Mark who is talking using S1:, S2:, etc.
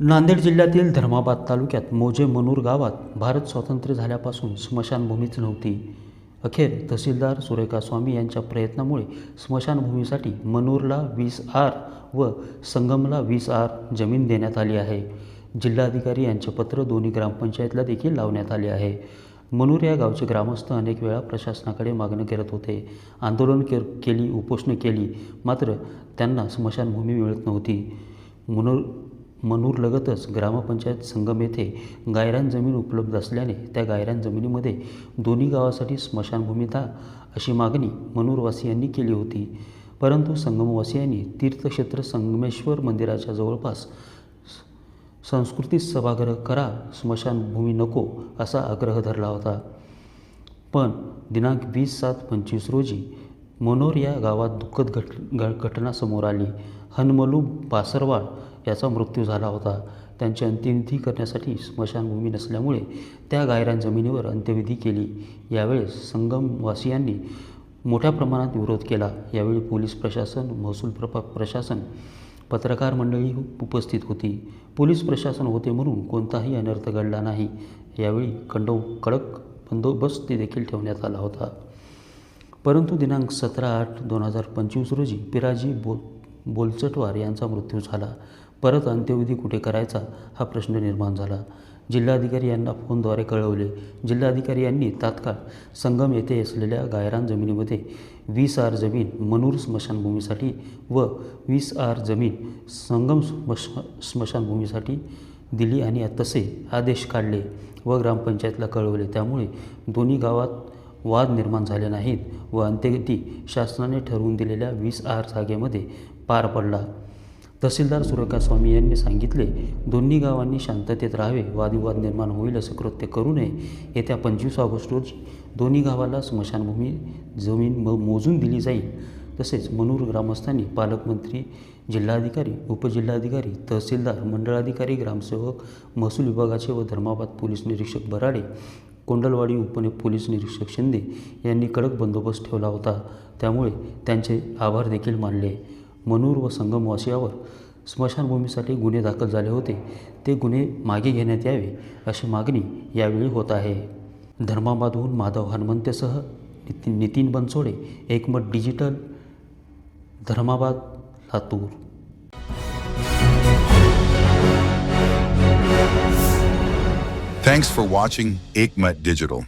S1: नांदेड जिल्ह्यातील धर्माबाद तालुक्यात मोजे मनूर गावात भारत स्वातंत्र्य झाल्यापासून स्मशानभूमीच नव्हती. अखेर तहसीलदार सुरेखा स्वामी यांच्या प्रयत्नामुळे स्मशानभूमीसाठी मनूरला वीस आर व संगमला वीस आर जमीन देण्यात आली आहे. जिल्हाधिकारी यांचे पत्र दोन्ही ग्रामपंचायतला देखील लावण्यात आले आहे. मनूर या गावचे ग्रामस्थ अनेक वेळा प्रशासनाकडे मागणं करत होते. आंदोलन के केली उपोषणं केली मात्र त्यांना स्मशानभूमी मिळत नव्हती. मनूर मनूरलगतच ग्रामपंचायत संगम येथे गायरान जमीन उपलब्ध असल्याने त्या गायरान जमिनीमध्ये दोन्ही गावासाठी स्मशानभूमी द्या अशी मागणी मनूरवासियांनी केली होती. परंतु संगमवासियांनी तीर्थक्षेत्र संगमेश्वर मंदिराच्या जवळपास संस्कृती सभागृह करा स्मशानभूमी नको असा आग्रह धरला होता. पण दिनांक वीस सात पंचवीस रोजी मनोर या गावात दुःखद घट घटना समोर आली. हनमलू बासरवाड याचा मृत्यू झाला होता. त्यांची अंत्यविधी करण्यासाठी स्मशानभूमी नसल्यामुळे त्या गायरान जमिनीवर अंत्यविधी केली. यावेळेस संगमवासियांनी मोठ्या प्रमाणात विरोध केला. यावेळी पोलीस प्रशासन महसूल प्रपा प्रशासन पत्रकार मंडळी उपस्थित होती. पोलीस प्रशासन होते म्हणून कोणताही अनर्थ घडला नाही. यावेळी कंडो कडक बंदोबस्त देखील ठेवण्यात आला होता. परंतु दिनांक सतरा आठ दोन हजार पंचवीस रोजी पिराजी बोल बोलचटवार यांचा मृत्यू झाला. परत अंत्यविधी कुठे करायचा हा प्रश्न निर्माण झाला. जिल्हाधिकारी यांना फोनद्वारे कळवले. जिल्हाधिकारी यांनी तात्काळ संगम येथे असलेल्या गायरान जमिनीमध्ये वीस आर जमीन मनूर स्मशानभूमीसाठी व वीस आर जमीन संगम स्मश स्मशानभूमीसाठी दिली आणि तसे आदेश काढले व ग्रामपंचायतला कळवले. त्यामुळे दोन्ही गावात वाद निर्माण झाले नाहीत व अंत्यविधी शासनाने ठरवून दिलेल्या वीस आर जागेमध्ये पार पडला. तहसीलदार सुरेखा स्वामी यांनी सांगितले दोन्ही गावांनी शांततेत राहावे वादविवाद निर्माण होईल असं कृत्य करू नये. येत्या पंचवीस ऑगस्ट रोजी दोन्ही गावाला स्मशानभूमी जमीन म मोजून दिली जाईल. तसेच मनूर ग्रामस्थांनी पालकमंत्री जिल्हाधिकारी उपजिल्हाधिकारी तहसीलदार मंडळाधिकारी ग्रामसेवक महसूल विभागाचे व धर्माबाद पोलीस निरीक्षक बराडे कोंडलवाडी उपने पोलीस निरीक्षक शिंदे यांनी कडक बंदोबस्त ठेवला होता. त्यामुळे त्यांचे आभार देखील मानले. मनूर व संगमवासियावर स्मशानभूमीसाठी गुन्हे दाखल झाले होते. ते गुन्हे मागे घेण्यात यावे अशी मागणी यावेळी होत आहे. धर्माबादहून Madhav हनुमंतेसह Nitin Nitin Bansode Ekmat digital Dharmabad Latur.
S2: Thanks for watching Ekmat Digital.